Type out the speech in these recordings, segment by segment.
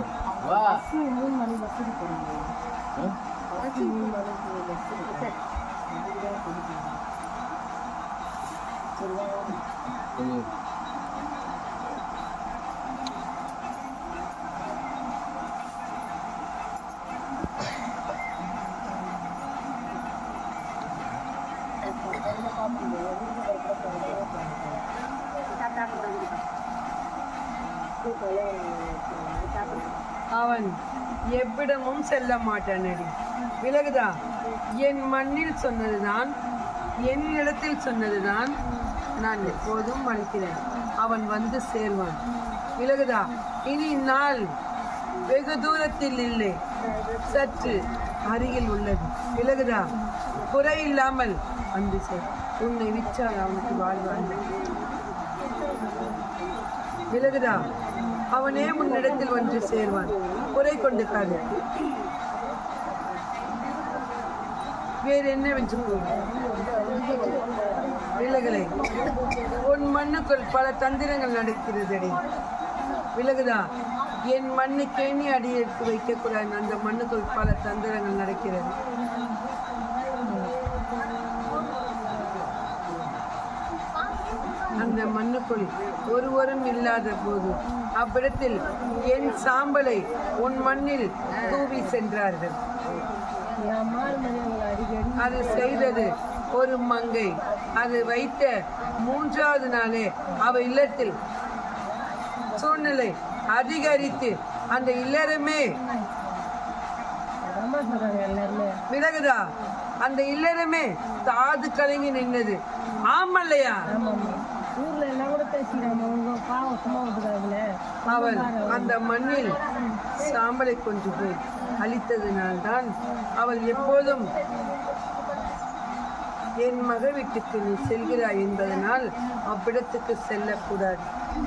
बस मूल मानी बस भी करेंगे बस मूल मानी को बस भी करेंगे चलो எவ்விடமும் செல்ல மாட்டானடி. விலகுதா என் மண்ணில் சொன்னதுதான் என் இடத்தில் சொன்னதுதான் நான் எப்போதும் வலிக்கிறேன் அவன் வந்து சேர்வான். விலகுதா இனி நாள் வெகு தூரத்தில் இல்லை. சற்று அருகில் உள்ளது. விலகுதா குறை இல்லாமல் வந்து சேர். உன்னை விற்றால் அவனுக்கு வாழ்வான். விலகுதா அவனே உன்னிடத்தில் வந்து சேர்வான். குறை கொண்டு காது வேறு என்னவென்று கூறு விலகலை. உன் மண்ணுக்குள் பல தந்திரங்கள் நடக்கிறதடி. விலகுதா? என் மண்ணுக்கே நீ அடி எடுத்து வைக்கக்கூடாது. அந்த மண்ணுக்குள் பல தந்திரங்கள் நடக்கிறது. அந்த மண்ணுக்குள் ஒருவரும் இல்லாத போது அவ்விடத்தில் என் சாம்பலை உன் மண்ணில் தூவி சென்றார்கள். அது செய்தது ஒரு மங்கை. அது வைத்த மூன்றாவது நாளே அவ இல்லத்தில். சூழ்நிலை அதிகரித்து அந்த இல்லறமே விலகுதா? அந்த இல்லறமே தாது கலங்கி நின்னது ஆமல்லையா ஊரில் எல்லாம் கூட பேசிக்கிறாங்க. அவங்க பாவம் சும்மா விட்டுக்காதுல அவள் அந்த மண்ணில் சாம்பலை கொண்டு போய் அழித்ததினால்தான் அவள் எப்போதும் என் மக வீட்டுக்கு நீ செல்கிறாய் என்பதனால் அவ்விடத்துக்கு செல்லக்கூடாது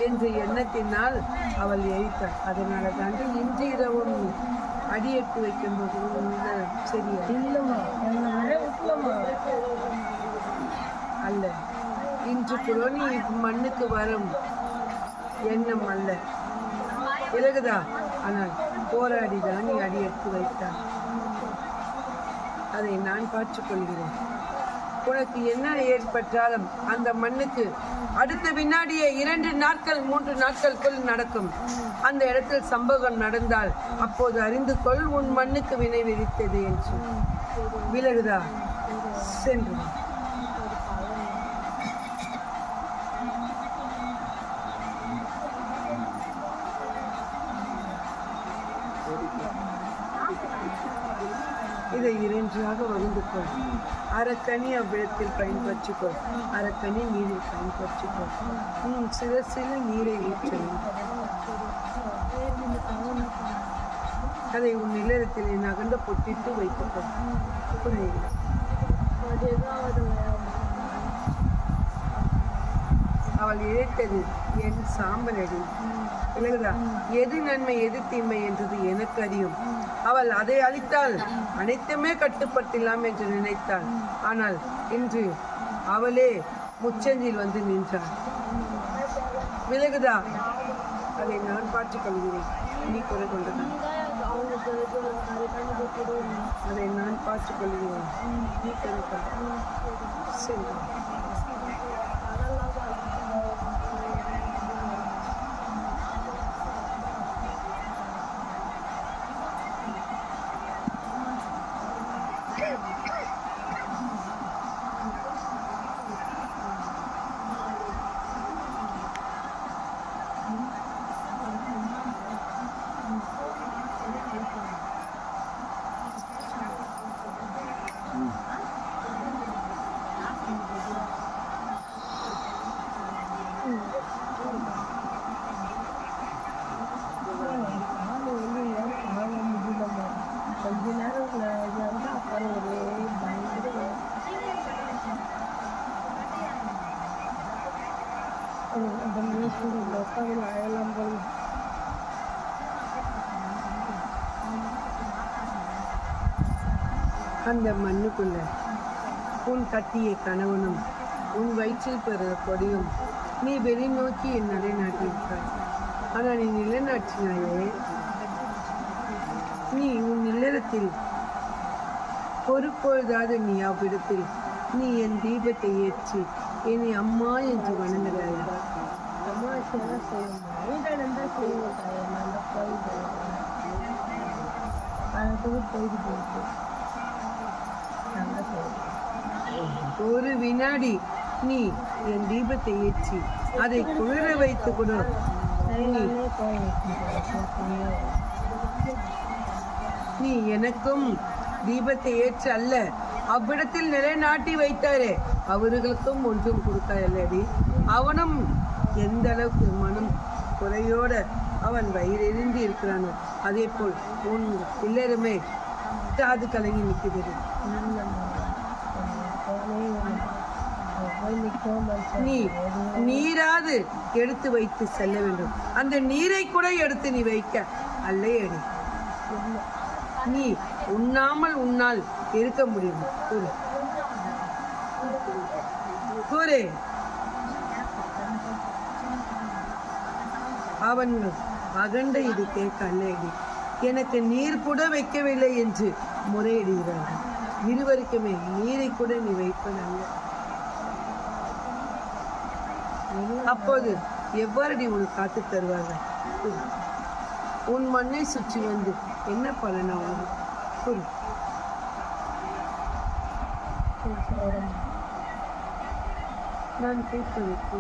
என்ற எண்ணத்தினால் அவள் எரித்தாள். அதனால தாண்டி இன்று இரவும் நீ அடியெட்டு வைக்கும்போது உள்ள சரியா? இல்லைம்மா. அல்ல. இன்று கூட மண்ணுக்கு வரும் எண்ணம் அல்ல. விலகுதா? ஆனால் போராடிதான் நீ அடி எடுத்து வைத்தார். அதை நான் பார்த்துக்கொள்கிறேன் உனக்கு என்ன ஏற்பட்டாலும் அந்த மண்ணுக்கு அடுத்த வினாடியே இரண்டு நாட்கள் மூன்று நாட்களுக்குள் நடக்கும். அந்த இடத்தில் சம்பவம் நடந்தால் அப்போது அறிந்து கொள் உன் மண்ணுக்கு வினை விதித்தது என்று. விலகுதா? சென்று வா. இறைஞ்சியாக இரண்டாக வகுந்துக்கொள் அரைக்கனி அவ்விடத்தில் பயன்பற்றிக்கொள். அறத்தனி நீரில் பயன்பற்றிக்கொள். உன் சிரசில் நீரை ஊற்றவும் அதை உன் இல்லறத்தில் நகர்ந்த பொட்டிட்டு வைத்துக்கொள். புரியுது? அவள் இழைத்தது என் சாம்பலடி. விலகுதா எது நன்மை எது தீமை என்றது எனக்கு அறியும். அவள் அதை அளித்தால் அனைத்துமே கட்டுப்பட்டில்லாம் என்று நினைத்தாள். ஆனால் இன்று அவளே முச்சந்தில் வந்து நின்றாள். விலகுதா அதை நான் பார்த்துக் கொள்கிறேன். நீ குறை கொண்டதான் அதை நான் பார்த்துக் கொள்கிறேன். நீ குறை கொண்ட சென்று ஆள் வந்து ஏன் வாங்க முடியலம்மா கொஞ்ச நேரம் வந்து அப்புறம் ஒரே பயங்கர அந்த மியூசிக் உட்காந்து அழலாம் போய் அந்த மண்ணுக்குள்ள உன் கட்டிய கணவனும் உன் வயிற்றில் பெற கொடியும் நீ வெளிநோக்கி என் நிலைநாட்டியிருப்பாய் ஆனால் நீ நிலைநாட்டினாயே நீ உன் இல்லறத்தில் பொறுப்பொழுதாத நீ அவ்விடத்தில் நீ என் தீபத்தை ஏற்றி என்னை அம்மா என்று வணங்குகிறாய் அம்மா செய்யணும் செய்வோம் போயிட்டு போயிட்டு நாங்கள் செய்வோம் ஒரு வினாடி. நீ என் தீபத்தை ஏற்றி அதை குளிர வைத்து கொடு. நீ எனக்கும் தீபத்தை ஏற்று அல்ல. அவ்விடத்தில் நிலைநாட்டி வைத்தாரே. அவர்களுக்கும் ஒன்றும் கொடுத்தாயல்லடி அவனும் எந்த அளவுக்கு மனம் குறையோட அவன் வயிறெறிந்து இருக்கிறானோ அதே போல் உன் இல்லருமே காது கலங்கி நிற்கிறது நீராது எடுத்து வைத்து செல்ல வேண்டும். அந்த நீரை கூட எடுத்து நீ வைக்க அல்லையடி நீ உண்ணாமல் உன்னால் இருக்க முடியும். கூறு. கூறு. அவன் அகண்ட இது கேட்க அல்லையடி எனக்கு நீர் கூட வைக்கவில்லை என்று முறையிடுகிறார்கள். இருவருக்குமே நீரை கூட நீ வைப்பதல்ல அப்போது எவ்வாறு உனக்கு காத்து தருவார்கள்? உன் மண்ணை சுற்றி வந்து என்ன பலனா உனக்கு கூறு. நான் கேட்பதற்கு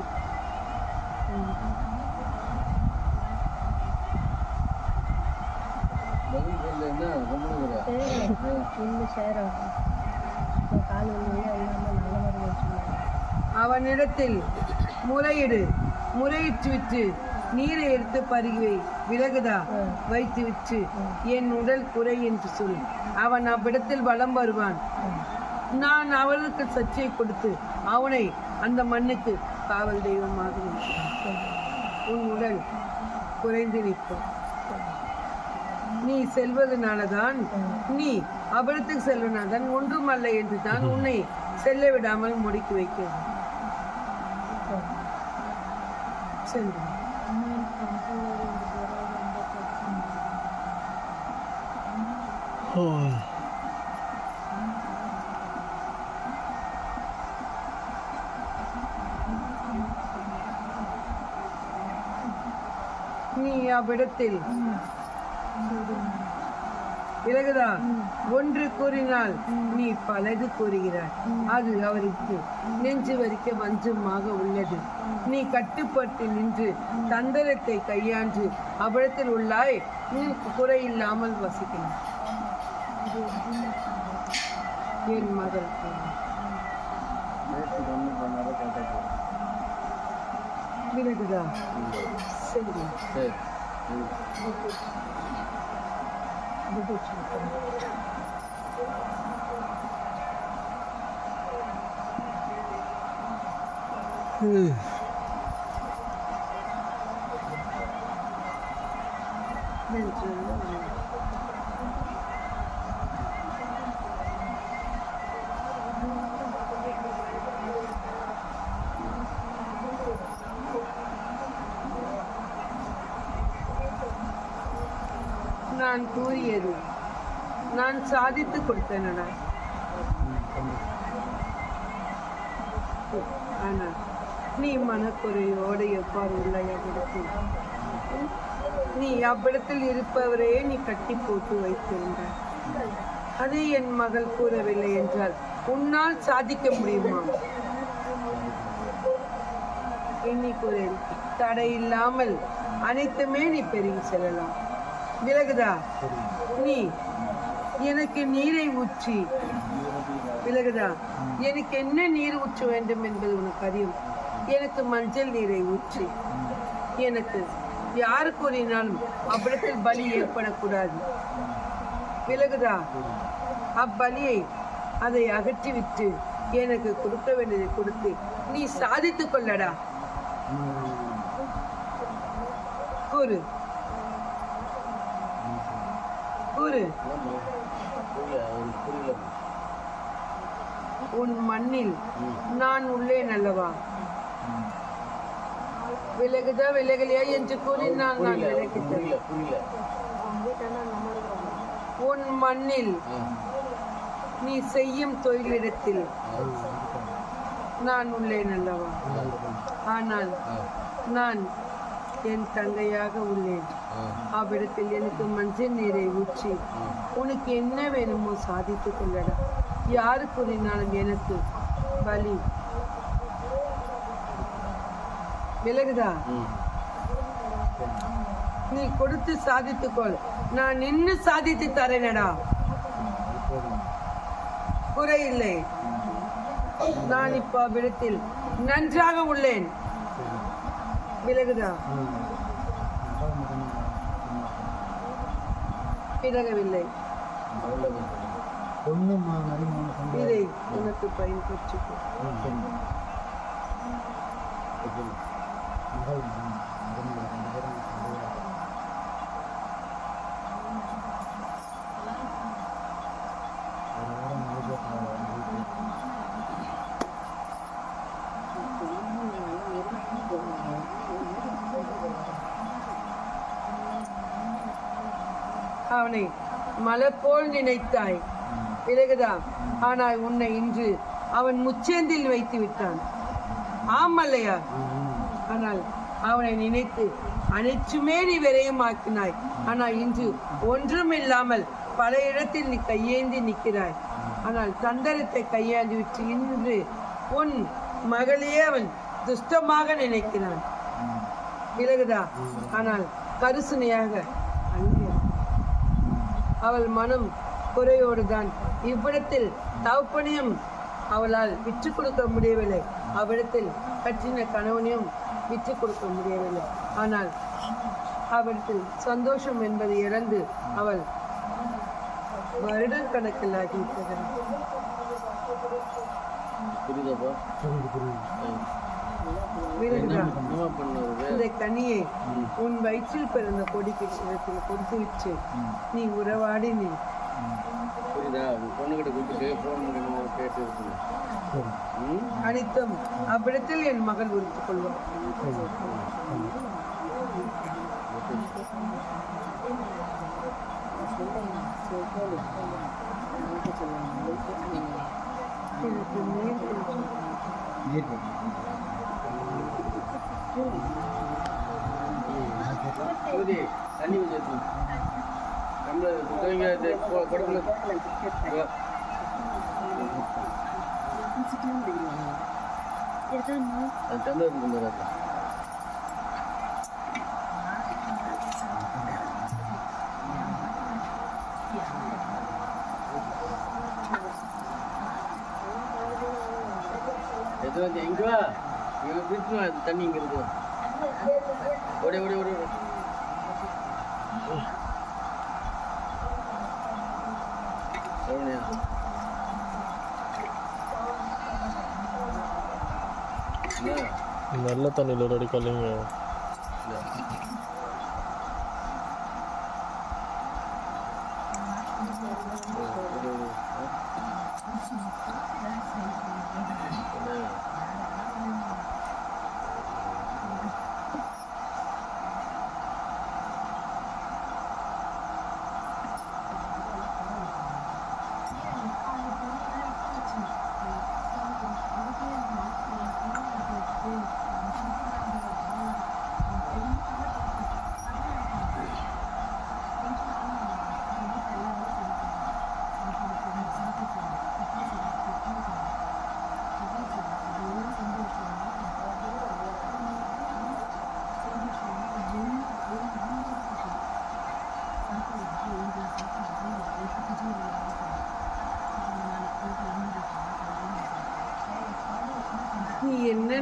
இன்னும் சேரும் கால் வழியே இல்லாமல் நல்ல மாதிரி அவனிடத்தில் முறையிடு முறையிட்டு விட்டு நீரை எடுத்து பருகி விலகுதா? வைத்து விட்டு என் உடல் குறை என்று சொல். அவன் அவ்விடத்தில் வலம் வருவான். நான் அவளுக்கு சர்ச்சை கொடுத்து அவனை அந்த மண்ணுக்கு காவல் தெய்வமாக உன் உடல் குறைந்து நிற்கும். நீ செல்வதனாலதான் நீ அவ்விடத்துக்கு செல்வனால்தான் ஒன்றுமல்ல என்று தான் உன்னை செல்ல விடாமல் முடுக்கி வைக்கிறது. சென்று. நீ அவ்விடத்தில் விலகுதா ஒன்று கூறினால் நீ பலது கூறுகிறாய். அது அவருக்கு நெஞ்சு வரிக்க வஞ்சமாக உள்ளது. நீ கட்டுப்பட்டு நின்று தந்திரத்தை கையாண்டு அவ்விடத்தில் உள்ளாய். நீ குறையில்லாமல் வசிக்கலாம். என் மகள் விலகுதா சரி. นั่นคือเ சாதித்து கொடுத்தேனடா. ஆனால் நீ மனக்குறையோடு எவ்வாறு உள்ள அவ்விடத்தில் நீ அவ்விடத்தில் இருப்பவரையே நீ கட்டி போட்டு வைத்திருந்தாய். அதை என் மகள் கூறவில்லை என்றால் உன்னால் சாதிக்க முடியுமா? எண்ணி தடை இல்லாமல் அனைத்துமே நீ பெருகி செல்லலாம். விலகுதா நீ எனக்கு நீரை ஊற்றி. விலகுதா? எனக்கு என்ன நீர் ஊற்ற வேண்டும் என்பது உனக்கு அறியும். எனக்கு மஞ்சள் நீரை ஊற்றி. எனக்கு யாரு கூறினாலும் அவ்விடத்தில் பலி ஏற்படக்கூடாது. விலகுதா? அப்பலியை அதை அகற்றிவிட்டு எனக்கு கொடுக்க வேண்டியதை கொடுத்து நீ சாதித்துக் கொள்ளடா. கூறு. கூறு. உன் மண்ணில் நான் உள்ளேன் அல்லவா? விலகுதா விலகலையா என்று கூறி நான் நான் விலகித்தேன் உன் மண்ணில் நீ செய்யும் தொழிலிடத்தில் நான் உள்ளேன் அல்லவா? ஆனால் நான் என் தங்கையாக உள்ளேன். அவ்விடத்தில் எனக்கு மஞ்சள் நீரை ஊற்றி உனக்கு என்ன வேணுமோ சாதித்து கொள்ளடா. யாரு கூறினாலும் எனக்கு பலி. விலகுதா நீ கொடுத்து சாதித்துக்கொள் நான் நின்று சாதித்து தரேனடா. குறையில்லை. நான் இப்போ அவ்விடத்தில் நன்றாக உள்ளேன். விலகுதா பிறகவில்லை. இதை உனக்கு பயன்படுத்திக்கோ. அவனை மலர் போல் நினைத்தாய். பிறகுதா? ஆனால் உன்னை இன்று அவன் முச்சேந்தில் வைத்து விட்டான். ஆமல்லையா ஆனால் அவனை நினைத்து அனைத்துமே நீ விரயமாக்கினாய். ஆனால் இன்று ஒன்றும் இல்லாமல் பல இடத்தில் நீ கையேந்தி நிற்கிறாய். ஆனால் தந்தரத்தை கையாண்டு விட்டு இன்று உன் மகளையே அவன் துஷ்டமாக நினைக்கிறான். விலகுதா ஆனால் கருசுனையாக அவள் மனம் குறையோடுதான். இவ்விடத்தில் தவப்பனையும் அவளால் விற்று கொடுக்க முடியவில்லை. அவ்விடத்தில் கற்றின கணவனையும் விற்று கொடுக்க முடியவில்லை. ஆனால் அவ்விடத்தில் சந்தோஷம் என்பதை இழந்து அவள் வருடக்கணக்கில் ஆகிவிட்டது. புரியுதாப்பா இந்த கனியை உன் வயிற்றில் பிறந்த கொடிக்கு சிரத்தில் கொடுத்து விட்டு நீ உறவாடி நீ. அனைத்தும் அவ்விடத்தில் என் மகள் உறுத்துக் கொள்வார் நீர் தண்ணி கொஞ்சம் எடுத்து நம்மள சுத்தவங்க இது கொ- கொடுக்கல இதோ. அது தந்து விஷ்ணு அது தண்ணி இங்கே இருக்கும் ஓடி ஓடி ஓடி சரவணியா? நல்ல தண்ணியில் அடிக்கலைங்க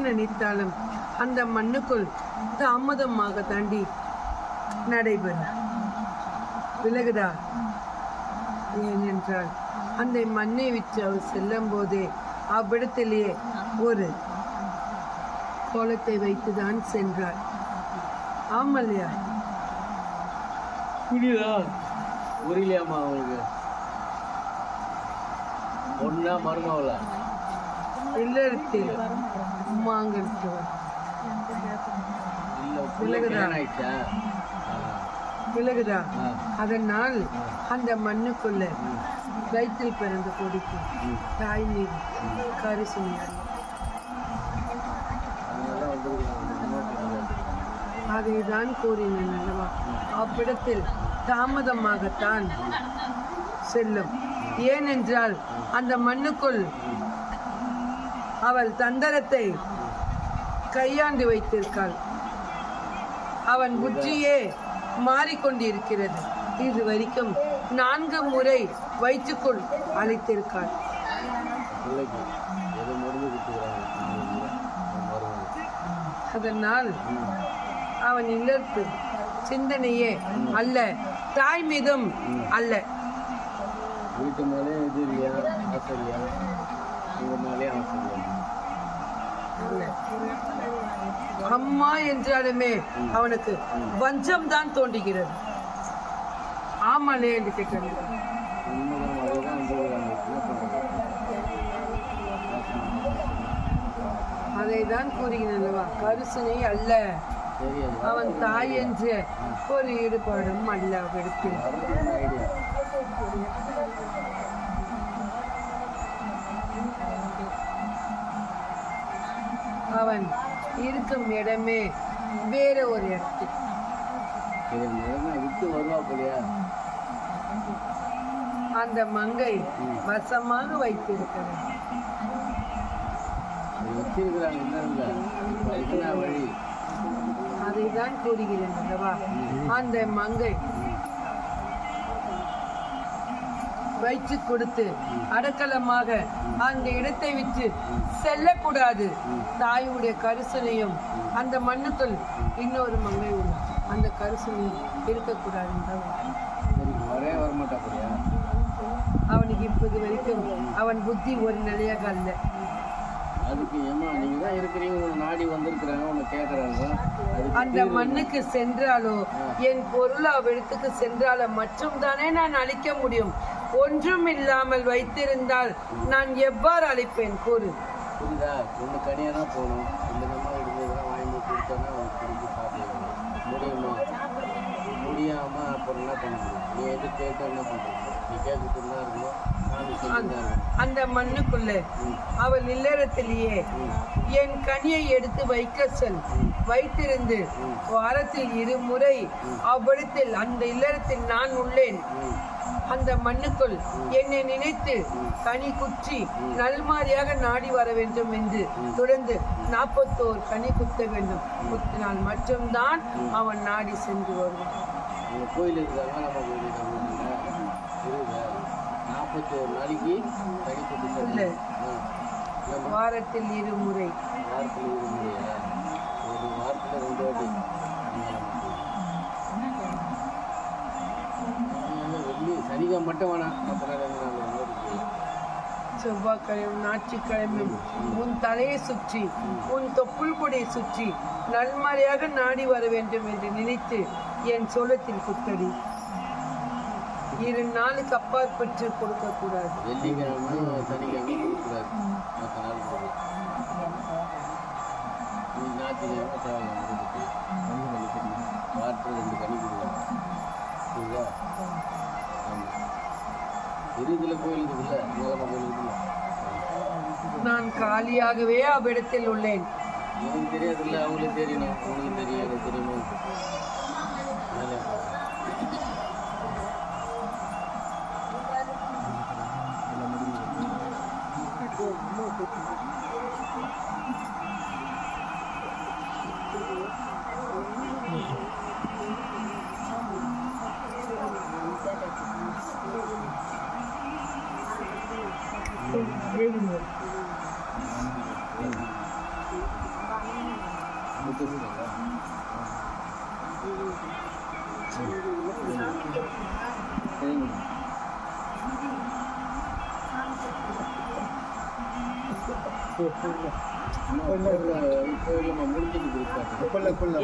நினைத்தாலும் அந்த மண்ணுக்குள் தாமதமாக தாண்டி நடைபெறும். விலகுதா ஏனென்றால் அந்த மண்ணை விட்டு அவர் செல்லும் போதே அவ்விடத்திலேயே ஒரு கோலத்தை வைத்துதான் சென்றார். ஆமல்லையா புரியுதா? புரியலையாம்மா அவங்களுக்கு பொண்ணா மருமவளா இல்லறத்தில் அம்மா இல்ல பிள்ளை விலகுதா? அதனால் அந்த மண்ணுக்குள்ள வயிற்றில் பிறந்த கொடிக்கு தாய் மீது கரிசனை அதைதான் கூறினேன் அல்லவா? அவ்விடத்தில் தாமதமாகத்தான் செல்லும். ஏனென்றால் அந்த மண்ணுக்குள் அவள் தந்தரத்தை கையாண்டு வைத்திருக்காள். அவன் புத்தியே மாறிக்கொண்டிருக்கிறது. இது வரைக்கும் நான்கு முறை வயிற்றுக்குள் அழைத்திருக்காள். அதனால் அவன் இல்லத்து சிந்தனையே அல்ல தாய் மீதும் அல்ல. வீட்டு மேலே இது இல்லையா? ஆசை இல்லையா? அம்மா என்றாலுமே அவனுக்கு வஞ்சம் தான் தோன்றுகிறது. ஆமாலே என்று கேட்கிறான் அதை தான் கூறுகிறேன் அல்லவா? கருசனை அல்ல. அவன் தாய் என்ற ஒரு ஈடுபாடும் அல்ல அவரிடத்தில் அவன் இருக்கும் இடமே வேற ஒரு முதல்ல விட்டு வருவா போலியா? அந்த மங்கை வசமாக வைத்திருக்கிறது. அது வச்சிருக்கிறாங்க என்ன என்ன வழி அதை தான் கூறுகிறேன் அல்லவா? அந்த மங்கை வைத்து கொடுத்து அடக்கலமாக அந்த இடத்தை விட்டு செல்லக்கூடாது. தாயுடைய கரிசனையும் அந்த மண்ணுக்குள் இன்னொரு மங்கை உண்டு. அந்த கரிசனையும் இருக்கக்கூடாது என்றால் சரி வரே வரமாட்டா போலியா அவனுக்கு இப்போது வரைக்கும் அவன் புத்தி ஒரு நிலையாக அல்ல. அதுக்கு ஏமா நீங்க தான் இருக்கிறீங்க உங்களை நாடி வந்திருக்கிறாங்க உன்னை கேட்குறாங்க அந்த மண்ணுக்கு சென்றாலோ என் பொருள் அவ்விடத்துக்கு சென்றாலோ மற்றும் தானே நான் அழிக்க முடியும். ஒன்றும் இல்லாமல் வைத்திருந்தால் நான் எவ்வாறு அழிப்பேன்? கூறு. புரியுதா? ஒன்று தனியாக தான் போகணும் இந்த நம்ம இருந்ததுலாம் வாங்கி கொடுத்தோன்னா அவன் முடியுமா? முடியாமல் அப்புறம் என்ன பண்ண முடியும்? நீ எது கேட்க என்ன பண்ணுறது நீ கேட்டுட்டு தான் இருக்கணும். அந்த மண்ணுக்குள்ளே அவள் இல்லறத்திலேயே என் கனியை எடுத்து வைக்க சொல். வைத்திருந்து வாரத்தில் இருமுறை அவ்விடத்தில் அந்த இல்லறத்தில் நான் உள்ளேன். அந்த மண்ணுக்குள் என்னை நினைத்து கனி குற்றி நல்மாரியாக நாடி வர வேண்டும் என்று தொடர்ந்து நாற்பத்தோர் கனி குத்த வேண்டும். குத்தினால் மட்டும்தான் அவன் நாடி சென்று வருவான். கோயில் இருக்காங்க நம்ம கோயில் இருக்காங்க இருக்குதா நாற்பத்தி ஒரு நாளைக்கு. ஆ வாரத்தில் இருமுறை. வாரத்தில் இரு முடியா ஒரு வாரத்தில் ரெண்டு வாட்டி. வெள்ளி சனிக்கிழமை மட்டும் வேணாம் மற்ற. செவ்வாய்க்கிழமை ஞாயிற்றுக்கிழமையும் உன் தலையை சுற்றி உன் தொப்புள் கொடியை சுற்றி நல்மறையாக நாடி வர வேண்டும் என்று நினைத்து என் சோளத்தில் குத்தடி. இரு நாளுக்கு அப்பாற்பட்டு கொடுக்கக்கூடாது. ஞாயிற்றுக்கிழமை வாரத்தில் ரெண்டு கொடுக்கலாம் புரியுதா இருக்குல்ல கோயில் இருக்குல்ல? மேலம்மா கோயில் இருக்குல்ல? நான் காலியாகவே அவ்விடத்தில் உள்ளேன். எனக்கு தெரியாதுல்ல? அவங்களுக்கு தெரியணும் தெரியும் எனக்கு தெரியணும் மேலே முத்துக்குங்களா? அம்மா, கோயில்ல- கோயில்ல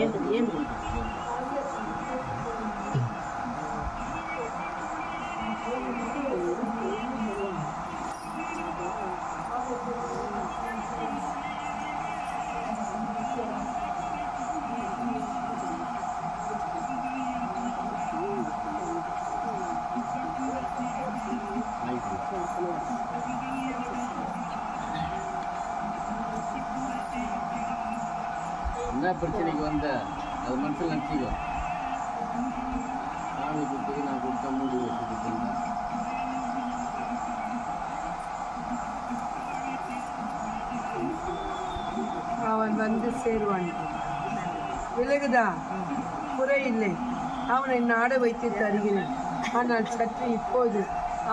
விலகுதா? குறையில்லை அவனை நாட வைத்து தருகிறேன். ஆனால் சற்று இப்போது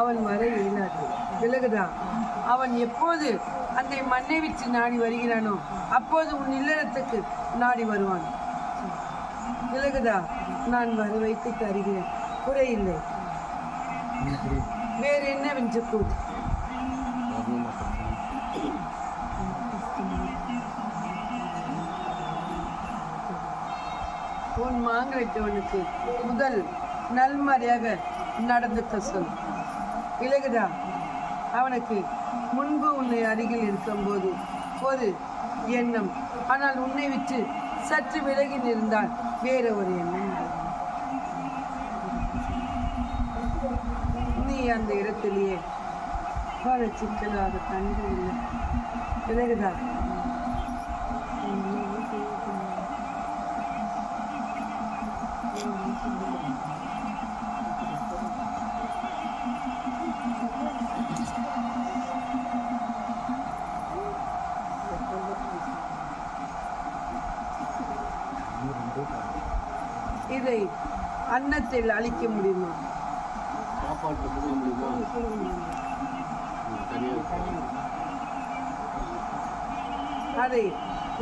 அவன் வர இயலாது. விலகுதா? அவன் எப்போது அந்த மண்ணை விட்டு நாடி வருகிறானோ அப்போது உன் இல்லறத்துக்கு நாடி வருவான். விலகுதா? நான் வர வைத்து தருகிறேன். குறையில்லை வேறு என்ன வென்று கூறு? உன் மாங்கலிட்டவனுக்கு முதல் நல்மறையாக நடந்துக்க சொல். விலகுதா அவனுக்கு முன்பு உன்னை அருகில் இருக்கும்போது ஒரு எண்ணம். ஆனால் உன்னை விட்டு சற்று விலகி நின்றால் வேற ஒரு எண்ணம். நீ அந்த இடத்திலேயே பல சிக்கலாக கண்டு இல்லை. விலகுதா இதை அன்னத்தில் அழிக்க முடியுமா? அதை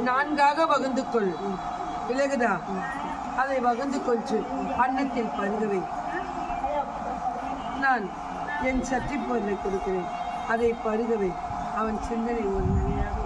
நான்காக வகுந்து கொள். விலகுதா? அதை வகுந்து கொன்று அன்னத்தில் பருகவை நான் என் சற்றி பொருளை கொடுக்கிறேன். அதை பருகவை அவன் சிந்தனை ஒரு நிலையாக